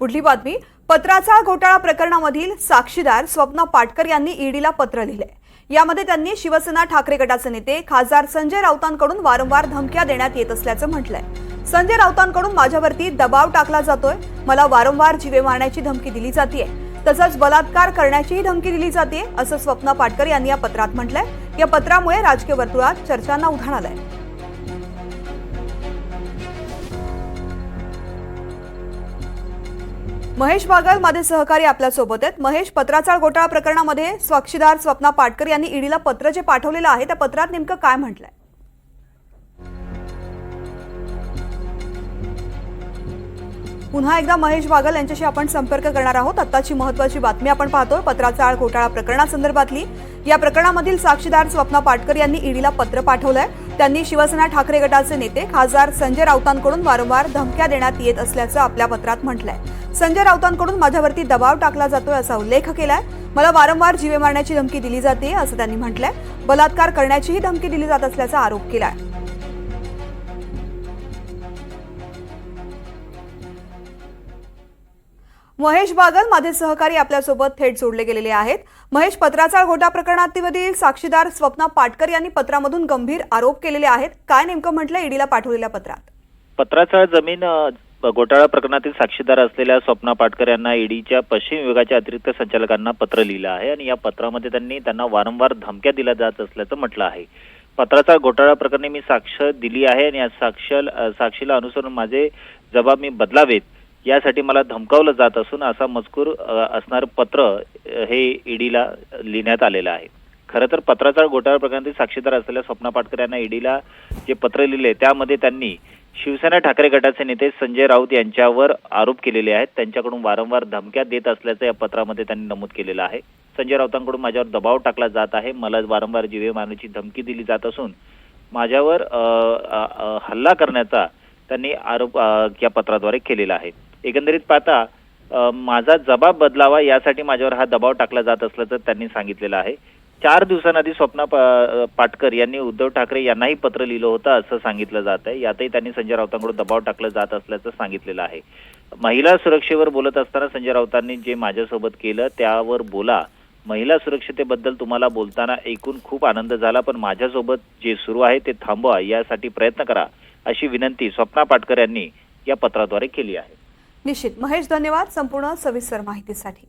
पुढली बातमी पत्राचा घोटाळा प्रकरणामधील साक्षीदार स्वप्ना पाटकर यांनी ईडीला पत्र लिहिले यामध्ये त्यांनी शिवसेना ठाकरे गटाचे नेते खासदार संजय राऊतांकडून वारंवार धमक्या देण्यात येत असल्याचं म्हटलंय. संजय राऊतांकडून माझ्यावरती दबाव टाकला जातोय. मला वारंवार जीवे मारण्याची धमकी दिली जाते तसंच बलात्कार करण्याचीही धमकी दिली जाते असं स्वप्ना पाटकर यांनी या पत्रात म्हटलंय. या पत्रामुळे राजकीय वर्तुळात चर्चांना उधाण आलंय. महेश बागल माझे सहकारी आपल्यासोबत आहेत. महेश पत्राचाळ घोटाळा प्रकरणामध्ये साक्षीदार स्वप्ना पाटकर यांनी ईडीला पत्र जे पाठवलेलं आहे त्या पत्रात नेमकं काय म्हटलंय? पुन्हा एकदा महेश बागल यांच्याशी आपण संपर्क करणार आहोत. आत्ताची महत्वाची बातमी आपण पाहतोय पत्राचाळ घोटाळा प्रकरणासंदर्भातली. या प्रकरणामधील साक्षीदार स्वप्ना पाटकर यांनी ईडीला पत्र पाठवलंय. त्यांनी शिवसेना ठाकरे गटाचे नेते खासदार संजय राऊतांकडून वारंवार धमक्या देण्यात येत असल्याचं आपल्या पत्रात म्हटलंय. संजय राऊतांकडून माझ्यावरती दबाव टाकला जातोय असा उल्लेख केलाय. मला वारंवार जीवे मारण्याची धमकी दिली जाते असं त्यांनी म्हटलंय. बलात्कार करण्याचीही धमकी दिली जात असल्याचा आरोप केलाय. महेश बागल माझे सहकारी आपल्यासोबत थेट जोडले गेलेले आहेत. महेश पत्राचा घोटा प्रकरणातील साक्षीदार स्वप्ना पाटकर यांनी पत्रामधून गंभीर आरोप केलेले आहेत. काय नेमकं म्हटलं ईडीला पाठवलेल्या पत्रात. पत्राचा जमीन घोटाळा प्रकरणातील साक्षीदार असलेल्या स्वप्ना पाटकर यांना ईडीच्या पश्चिम विभागाच्या अतिरिक्त संचालकांना पत्र लिहिलं आहे आणि या पत्रामध्ये त्यांनी त्यांना वारंवार धमक्या दिल्या जात असल्याचं म्हटलं आहे. पत्राचा घोटाळा प्रकरणी मी साक्ष दिली आहे आणि या साक्ष साक्षीला अनुसरून माझे जबाब मी बदलावेत. यासाठी मला धमकावलं जात असून असा मजकूर असणारं पत्र हे ईडीला लिहिण्यात आलेलं आहे. खरं तर पत्राचा घोटाळा प्रकरणातील साक्षीदार असलेल्या स्वप्ना पाटकर यांना ईडीला जे पत्र लिहिले त्यामध्ये त्यांनी शिवसेना ठाकरे गटाचे नेते संजय राऊत यांच्यावर आरोप केलेले आहेत. त्यांच्याकडून वारंवार धमक्या देत असल्याचं या पत्रामध्ये त्यांनी नमूद केलेलं आहे. संजय राऊतांकडून माझ्यावर दबाव टाकला जात आहे. मला वारंवार जीवे मारण्याची धमकी दिली जात असून माझ्यावर हल्ला करण्याचा त्यांनी आरोप या पत्राद्वारे केलेला आहे. एकंदरीत पाहता माझा जबाब बदलावा यासाठी माझ्यावर हा दबाव टाकला जात असल्याचं त्यांनी सांगितलेलं आहे. चार दिवसांआधी स्वप्ना पाटकर यांनी उद्धव ठाकरे यांनाही पत्र लिहिलं होतं असं सांगितलं जात आहे यातही त्यांनी संजय राऊतांकडून दबाव टाकलं जात असल्याचं सांगितलेलं आहे. महिला सुरक्षेवर बोलत असताना संजय राऊतांनी जे माझ्यासोबत केलं त्यावर बोला. महिला सुरक्षतेबद्दल तुम्हाला बोलताना ऐकून खूप आनंद झाला पण माझ्यासोबत जे सुरू आहे ते थांबवा यासाठी प्रयत्न करा अशी विनंती स्वप्ना पाटकर यांनी या पत्राद्वारे केली आहे. निश्चित. महेश धन्यवाद संपूर्ण सविस्तर माहितीसाठी.